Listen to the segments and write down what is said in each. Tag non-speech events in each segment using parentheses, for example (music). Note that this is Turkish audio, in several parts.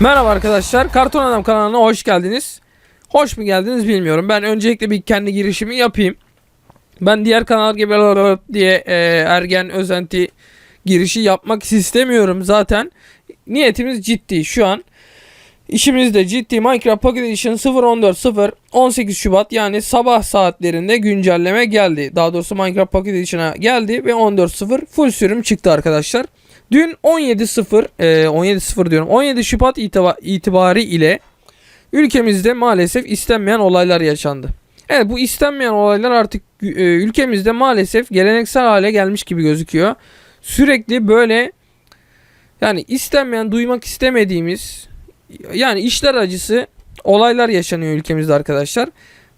Merhaba arkadaşlar. Karton Adam kanalına hoş geldiniz. Hoş mu geldiniz bilmiyorum. Ben öncelikle bir kendi girişimi yapayım. Ben diğer kanal gibi diye e, ergen özenti girişi yapmak istemiyorum zaten. Niyetimiz ciddi şu an. İşimiz de ciddi. Minecraft Pocket Edition 0.14.0 18 Şubat yani sabah saatlerinde güncelleme geldi. Daha doğrusu Minecraft Pocket Edition'a geldi ve 14.0 full sürüm çıktı arkadaşlar. Dün 17.0 e, 17.0 diyorum 17 Şubat itiba, itibari ile ülkemizde maalesef istenmeyen olaylar yaşandı. Evet bu istenmeyen olaylar artık e, ülkemizde maalesef geleneksel hale gelmiş gibi gözüküyor. Sürekli böyle yani istenmeyen duymak istemediğimiz yani işler acısı olaylar yaşanıyor ülkemizde arkadaşlar.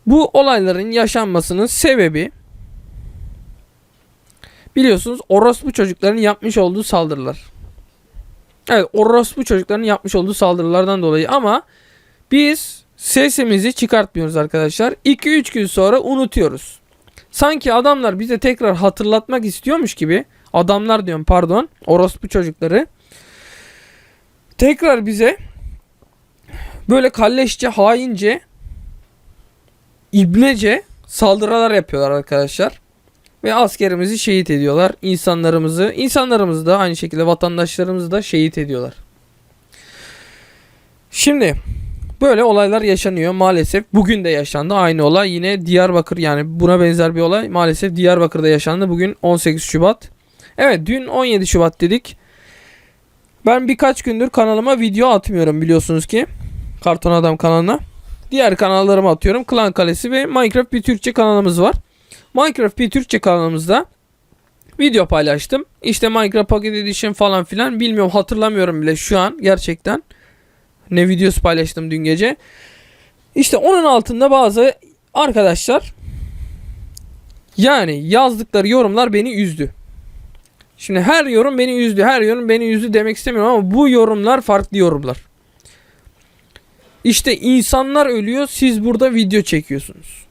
Bu olayların yaşanmasının sebebi biliyorsunuz orospu çocukların yapmış olduğu saldırılar. Evet orospu çocukların yapmış olduğu saldırılardan dolayı ama biz sesimizi çıkartmıyoruz arkadaşlar. 2-3 gün sonra unutuyoruz. Sanki adamlar bize tekrar hatırlatmak istiyormuş gibi adamlar diyorum pardon orospu çocukları tekrar bize böyle kalleşçe haince ibnece saldırılar yapıyorlar arkadaşlar. Ve askerimizi şehit ediyorlar. İnsanlarımızı, insanlarımızı da aynı şekilde vatandaşlarımızı da şehit ediyorlar. Şimdi böyle olaylar yaşanıyor maalesef. Bugün de yaşandı aynı olay. Yine Diyarbakır yani buna benzer bir olay maalesef Diyarbakır'da yaşandı. Bugün 18 Şubat. Evet dün 17 Şubat dedik. Ben birkaç gündür kanalıma video atmıyorum biliyorsunuz ki. Karton Adam kanalına. Diğer kanallarıma atıyorum. Klan Kalesi ve Minecraft bir Türkçe kanalımız var. Minecraft bir Türkçe kanalımızda video paylaştım. İşte Minecraft Pocket Edition falan filan bilmiyorum hatırlamıyorum bile şu an gerçekten. Ne videosu paylaştım dün gece. İşte onun altında bazı arkadaşlar yani yazdıkları yorumlar beni üzdü. Şimdi her yorum beni üzdü, her yorum beni üzdü demek istemiyorum ama bu yorumlar farklı yorumlar. İşte insanlar ölüyor, siz burada video çekiyorsunuz.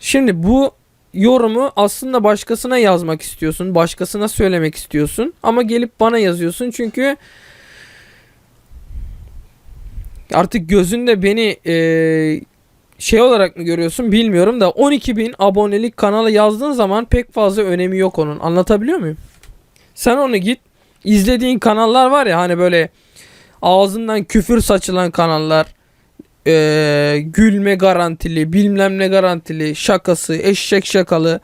Şimdi bu yorumu aslında başkasına yazmak istiyorsun, başkasına söylemek istiyorsun ama gelip bana yazıyorsun çünkü artık gözünde beni e, şey olarak mı görüyorsun bilmiyorum da 12.000 abonelik kanala yazdığın zaman pek fazla önemi yok onun. Anlatabiliyor muyum? Sen onu git izlediğin kanallar var ya hani böyle ağzından küfür saçılan kanallar e, gülme garantili bilmem ne garantili şakası eşek şakalı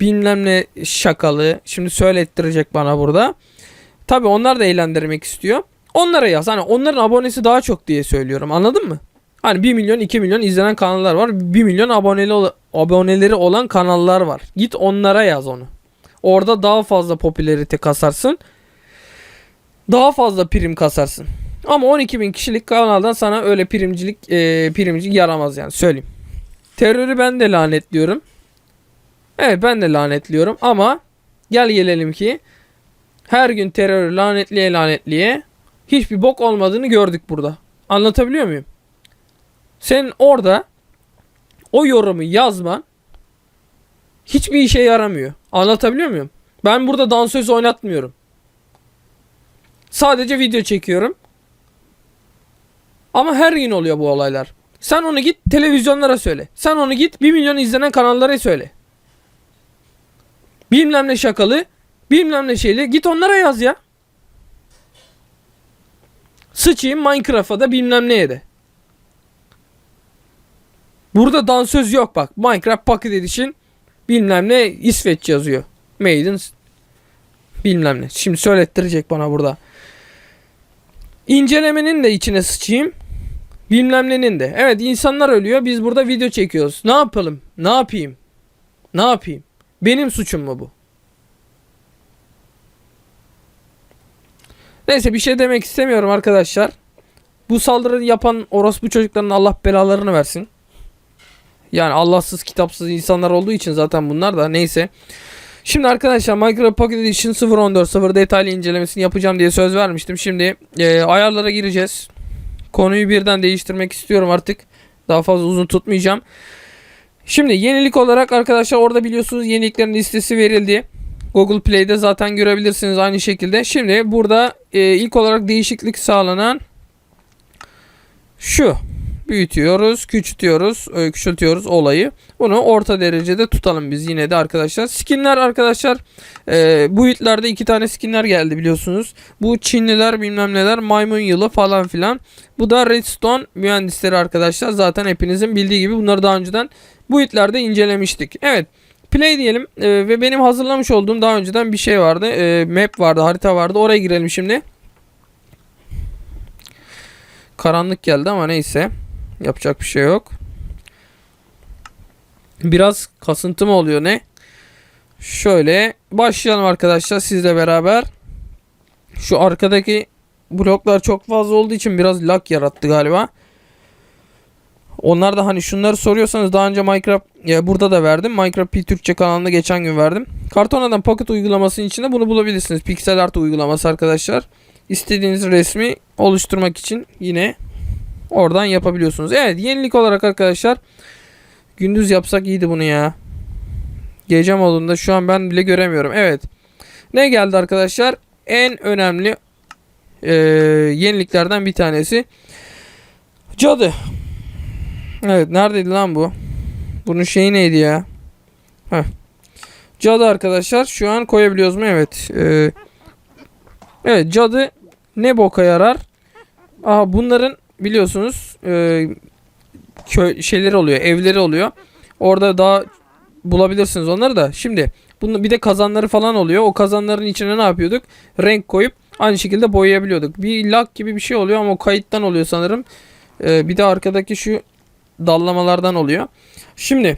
bilmem ne şakalı şimdi söylettirecek bana burada. Tabi onlar da eğlendirmek istiyor. Onlara yaz. Hani onların abonesi daha çok diye söylüyorum. Anladın mı? Hani 1 milyon 2 milyon izlenen kanallar var. 1 milyon aboneli aboneleri olan kanallar var. Git onlara yaz onu. Orada daha fazla popülerite kasarsın. Daha fazla prim kasarsın. Ama 12 bin kişilik kanaldan sana öyle primcilik e, primcilik yaramaz yani söyleyeyim. Terörü ben de lanetliyorum. Evet ben de lanetliyorum ama gel gelelim ki her gün terörü lanetliye lanetliye hiçbir bok olmadığını gördük burada. Anlatabiliyor muyum? Senin orada o yorumu yazman hiçbir işe yaramıyor. Anlatabiliyor muyum? Ben burada dansöz oynatmıyorum. Sadece video çekiyorum. Ama her gün oluyor bu olaylar. Sen onu git televizyonlara söyle. Sen onu git 1 milyon izlenen kanallara söyle. Bilmem ne şakalı, bilmem ne şeyli. Git onlara yaz ya. Sıçayım Minecraft'a da bilmem neye de. Burada dansöz yok bak. Minecraft Pocket Edition bilmem ne İsveç yazıyor. Maiden bilmem ne. Şimdi söylettirecek bana burada. İncelemenin de içine sıçayım. Bilmem nenin de. Evet insanlar ölüyor. Biz burada video çekiyoruz. Ne yapalım? Ne yapayım? Ne yapayım? Benim suçum mu bu? Neyse bir şey demek istemiyorum arkadaşlar. Bu saldırıyı yapan orospu çocukların Allah belalarını versin. Yani Allahsız kitapsız insanlar olduğu için zaten bunlar da neyse. Şimdi arkadaşlar Minecraft Pocket Edition 0.14.0 detaylı incelemesini yapacağım diye söz vermiştim. Şimdi e, ayarlara gireceğiz. Konuyu birden değiştirmek istiyorum artık. Daha fazla uzun tutmayacağım. Şimdi yenilik olarak arkadaşlar orada biliyorsunuz yeniliklerin listesi verildi. Google Play'de zaten görebilirsiniz aynı şekilde. Şimdi burada e, ilk olarak değişiklik sağlanan şu. Büyütüyoruz, küçültüyoruz, e, küçültüyoruz olayı. Bunu orta derecede tutalım biz yine de arkadaşlar. Skinler arkadaşlar e, bu yitlerde iki tane skinler geldi biliyorsunuz. Bu Çinliler bilmem neler maymun yılı falan filan. Bu da Redstone mühendisleri arkadaşlar. Zaten hepinizin bildiği gibi bunları daha önceden bu yitlerde incelemiştik. Evet. Play diyelim e, ve benim hazırlamış olduğum daha önceden bir şey vardı. E, map vardı, harita vardı. Oraya girelim şimdi. Karanlık geldi ama neyse. Yapacak bir şey yok. Biraz kasıntı mı oluyor ne? Şöyle başlayalım arkadaşlar sizle beraber. Şu arkadaki bloklar çok fazla olduğu için biraz lag yarattı galiba. Onlar da hani şunları soruyorsanız daha önce Minecraft ya burada da verdim. Minecraft P Türkçe kanalında geçen gün verdim. Kartona'dan Pocket uygulamasının içinde bunu bulabilirsiniz. Pixel Art uygulaması arkadaşlar. İstediğiniz resmi oluşturmak için yine oradan yapabiliyorsunuz. Evet yenilik olarak arkadaşlar gündüz yapsak iyiydi bunu ya. Gece modunda şu an ben bile göremiyorum. Evet. Ne geldi arkadaşlar? En önemli e, yeniliklerden bir tanesi. Cadı. Evet neredeydi lan bu? Bunun şeyi neydi ya? Heh. Cadı arkadaşlar şu an koyabiliyoruz mu? Evet. Ee, evet cadı ne boka yarar? Aha bunların biliyorsunuz e, köy şeyleri oluyor, evleri oluyor. Orada daha bulabilirsiniz onları da. Şimdi bunu bir de kazanları falan oluyor. O kazanların içine ne yapıyorduk? Renk koyup aynı şekilde boyayabiliyorduk. Bir lag gibi bir şey oluyor ama o kayıttan oluyor sanırım. Ee, bir de arkadaki şu dallamalardan oluyor. Şimdi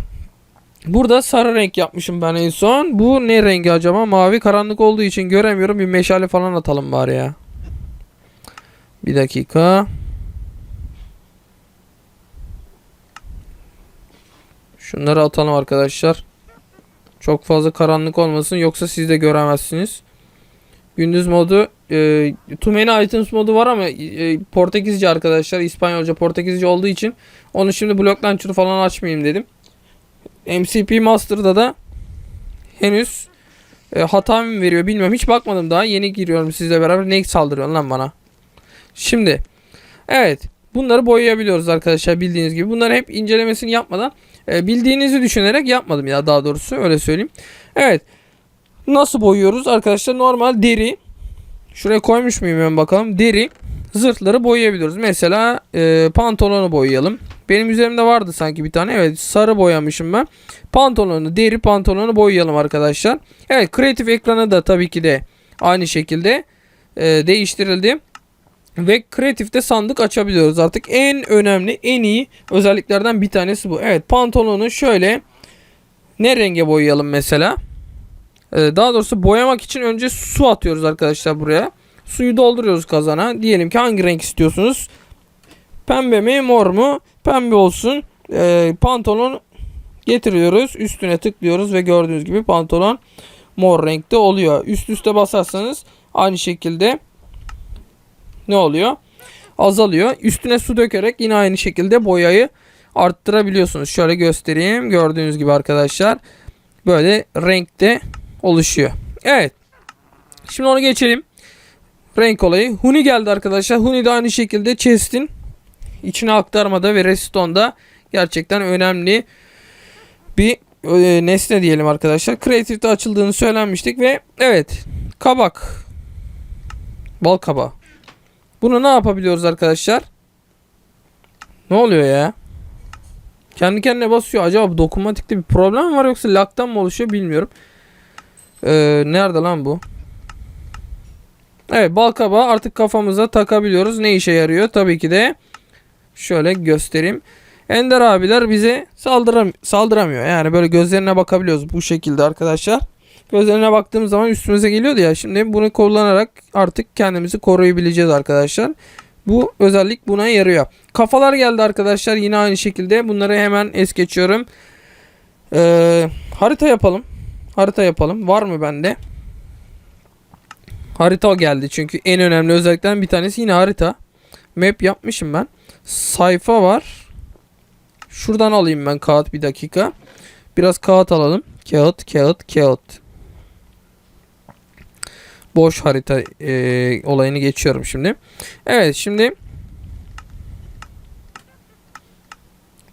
burada sarı renk yapmışım ben en son. Bu ne rengi acaba? Mavi karanlık olduğu için göremiyorum. Bir meşale falan atalım bari ya. Bir dakika. Şunları atalım arkadaşlar. Çok fazla karanlık olmasın yoksa siz de göremezsiniz. Gündüz modu e, Too Many Items modu var ama e, Portekizce arkadaşlar. İspanyolca Portekizce olduğu için onu şimdi Block Launcher'ı falan açmayayım dedim. MCP Master'da da henüz e, hata mı veriyor bilmiyorum. Hiç bakmadım daha. Yeni giriyorum sizle beraber. Ne saldırıyor lan bana? Şimdi evet bunları boyayabiliyoruz arkadaşlar bildiğiniz gibi. Bunları hep incelemesini yapmadan e, bildiğinizi düşünerek yapmadım ya daha doğrusu öyle söyleyeyim. Evet. Nasıl boyuyoruz arkadaşlar? Normal deri. Şuraya koymuş muyum ben bakalım. Deri zırhları boyayabiliyoruz. Mesela e, pantolonu boyayalım. Benim üzerimde vardı sanki bir tane. Evet sarı boyamışım ben. Pantolonu, deri pantolonu boyayalım arkadaşlar. Evet kreatif ekranı da tabii ki de aynı şekilde e, değiştirildi. Ve kreatifte sandık açabiliyoruz artık. En önemli, en iyi özelliklerden bir tanesi bu. Evet pantolonu şöyle ne renge boyayalım mesela? Ee, daha doğrusu boyamak için önce su atıyoruz arkadaşlar buraya. Suyu dolduruyoruz kazana. Diyelim ki hangi renk istiyorsunuz? Pembe mi mor mu? Pembe olsun. Ee, pantolon getiriyoruz. Üstüne tıklıyoruz ve gördüğünüz gibi pantolon mor renkte oluyor. Üst üste basarsanız aynı şekilde ne oluyor? Azalıyor. Üstüne su dökerek yine aynı şekilde boyayı arttırabiliyorsunuz. Şöyle göstereyim. Gördüğünüz gibi arkadaşlar böyle renkte oluşuyor. Evet. Şimdi onu geçelim. Renk olayı. Huni geldi arkadaşlar. Huni de aynı şekilde chest'in içine aktarmada ve restone'da gerçekten önemli bir e, nesne diyelim arkadaşlar. Creative'de açıldığını söylenmiştik ve evet kabak bal kabağı. Bunu ne yapabiliyoruz arkadaşlar? Ne oluyor ya? Kendi kendine basıyor. Acaba dokunmatikte bir problem var yoksa lag'tan mı oluşuyor bilmiyorum. Ee, nerede lan bu? Evet balkaba artık kafamıza takabiliyoruz. Ne işe yarıyor? Tabii ki de şöyle göstereyim. Ender abiler bize saldıram saldıramıyor. Yani böyle gözlerine bakabiliyoruz bu şekilde arkadaşlar. Gözlerine baktığımız zaman üstümüze geliyordu ya. Şimdi bunu kullanarak artık kendimizi koruyabileceğiz arkadaşlar. Bu özellik buna yarıyor. Kafalar geldi arkadaşlar. Yine aynı şekilde. Bunları hemen es geçiyorum. Ee, harita yapalım. Harita yapalım. Var mı bende? Harita geldi çünkü en önemli özelliklerden bir tanesi yine harita. Map yapmışım ben. Sayfa var. Şuradan alayım ben kağıt bir dakika. Biraz kağıt alalım. Kağıt, kağıt, kağıt. Boş harita e, olayını geçiyorum şimdi. Evet şimdi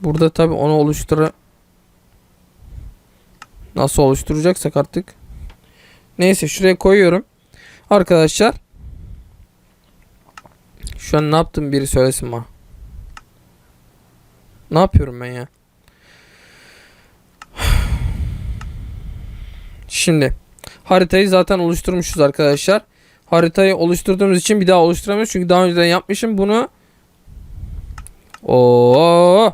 burada tabi onu oluştura nasıl oluşturacaksak artık. Neyse şuraya koyuyorum. Arkadaşlar şu an ne yaptım biri söylesin bana. Ne yapıyorum ben ya? (sighs) Şimdi haritayı zaten oluşturmuşuz arkadaşlar. Haritayı oluşturduğumuz için bir daha oluşturamıyoruz. Çünkü daha önceden yapmışım bunu. Oo.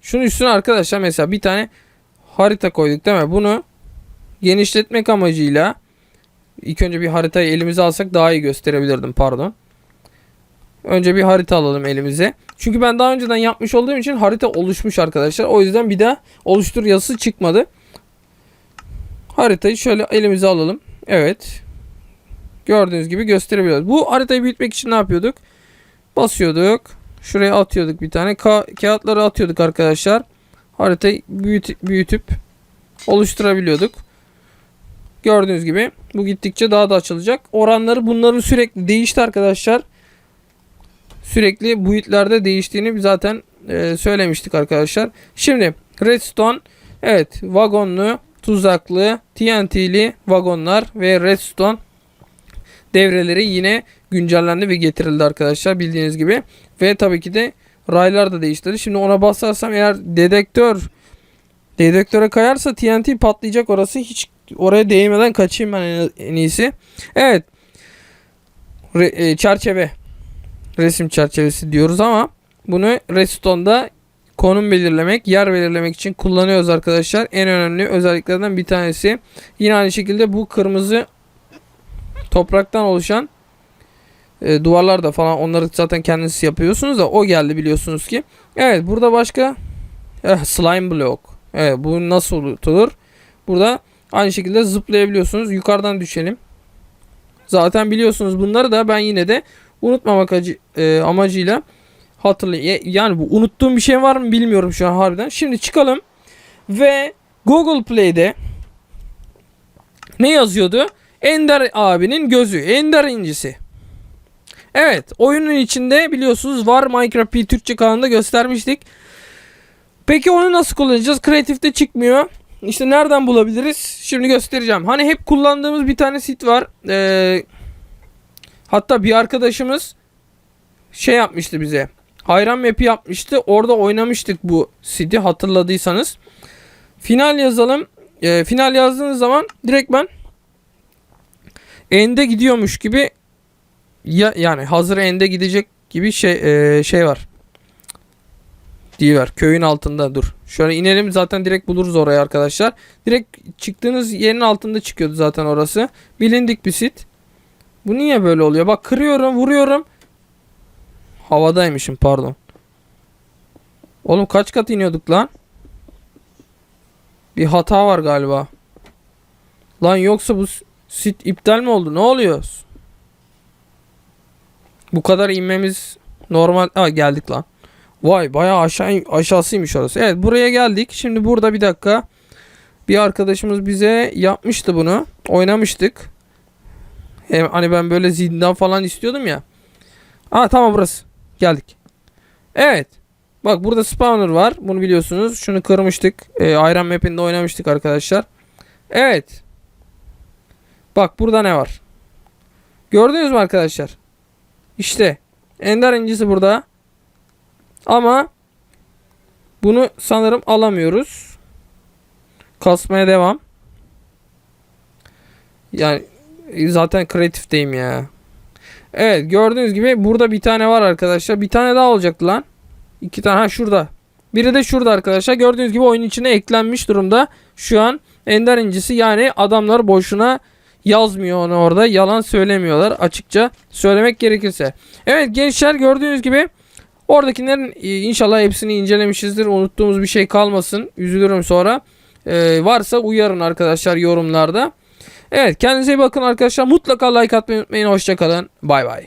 Şunun üstüne arkadaşlar mesela bir tane harita koyduk değil mi? Bunu genişletmek amacıyla ilk önce bir haritayı elimize alsak daha iyi gösterebilirdim pardon. Önce bir harita alalım elimize. Çünkü ben daha önceden yapmış olduğum için harita oluşmuş arkadaşlar. O yüzden bir daha oluştur yazısı çıkmadı. Haritayı şöyle elimize alalım. Evet. Gördüğünüz gibi gösterebiliyoruz. Bu haritayı büyütmek için ne yapıyorduk? Basıyorduk. Şuraya atıyorduk bir tane. Ka- kağıtları atıyorduk arkadaşlar. Haritayı büyüt- büyütüp oluşturabiliyorduk. Gördüğünüz gibi bu gittikçe daha da açılacak. Oranları bunların sürekli değişti arkadaşlar. Sürekli boyutlarda değiştiğini zaten e, söylemiştik arkadaşlar. Şimdi redstone evet vagonlu tuzaklı, TNT'li vagonlar ve redstone devreleri yine güncellendi ve getirildi arkadaşlar bildiğiniz gibi. Ve tabii ki de raylar da değiştirdi. Şimdi ona basarsam eğer dedektör dedektöre kayarsa TNT patlayacak orası. Hiç oraya değmeden kaçayım ben en, en iyisi. Evet. Re- e, çerçeve. Resim çerçevesi diyoruz ama bunu redstone'da konum belirlemek, yer belirlemek için kullanıyoruz arkadaşlar. En önemli özelliklerden bir tanesi. Yine aynı şekilde bu kırmızı topraktan oluşan e, duvarlar da falan onları zaten kendiniz yapıyorsunuz da o geldi biliyorsunuz ki. Evet burada başka eh, slime block. Evet bu nasıl unutulur? Burada aynı şekilde zıplayabiliyorsunuz. Yukarıdan düşelim. Zaten biliyorsunuz bunları da ben yine de unutmamak acı, e, amacıyla hatırlay yani bu unuttuğum bir şey var mı bilmiyorum şu an harbiden. Şimdi çıkalım ve Google Play'de ne yazıyordu? Ender abinin gözü, Ender incisi. Evet, oyunun içinde biliyorsunuz var Minecraft P Türkçe kanalında göstermiştik. Peki onu nasıl kullanacağız? Kreatifte çıkmıyor. İşte nereden bulabiliriz? Şimdi göstereceğim. Hani hep kullandığımız bir tane sit var. Ee, hatta bir arkadaşımız şey yapmıştı bize. Hayran map'i yapmıştı. Orada oynamıştık bu siti hatırladıysanız. Final yazalım. Ee, final yazdığınız zaman direkt ben ende gidiyormuş gibi ya yani hazır ende gidecek gibi şey e, şey var. Diyiver. Köyün altında dur. Şöyle inelim zaten direkt buluruz orayı arkadaşlar. Direkt çıktığınız yerin altında çıkıyordu zaten orası. Bilindik bir sit. Bu niye böyle oluyor? Bak kırıyorum, vuruyorum. Havadaymışım pardon. Oğlum kaç kat iniyorduk lan? Bir hata var galiba. Lan yoksa bu sit iptal mi oldu? Ne oluyor? Bu kadar inmemiz normal. Aa geldik lan. Vay bayağı aşağı aşağısıymış orası. Evet buraya geldik. Şimdi burada bir dakika. Bir arkadaşımız bize yapmıştı bunu. Oynamıştık. Hem hani ben böyle zindan falan istiyordum ya. Aa tamam burası. Geldik. Evet. Bak burada spawner var. Bunu biliyorsunuz. Şunu kırmıştık. Ee, Iron Map'inde oynamıştık arkadaşlar. Evet. Bak burada ne var? Gördünüz mü arkadaşlar? İşte. Ender incisi burada. Ama bunu sanırım alamıyoruz. Kasmaya devam. Yani zaten kreatifteyim ya. Evet gördüğünüz gibi burada bir tane var arkadaşlar. Bir tane daha olacaktı lan. İki tane ha şurada. Biri de şurada arkadaşlar. Gördüğünüz gibi oyun içine eklenmiş durumda. Şu an Ender incisi yani adamlar boşuna yazmıyor onu orada. Yalan söylemiyorlar açıkça söylemek gerekirse. Evet gençler gördüğünüz gibi oradakilerin e, inşallah hepsini incelemişizdir. Unuttuğumuz bir şey kalmasın. Üzülürüm sonra. Ee, varsa uyarın arkadaşlar yorumlarda. Evet kendinize iyi bakın arkadaşlar. Mutlaka like atmayı unutmayın. Hoşçakalın. Bay bay.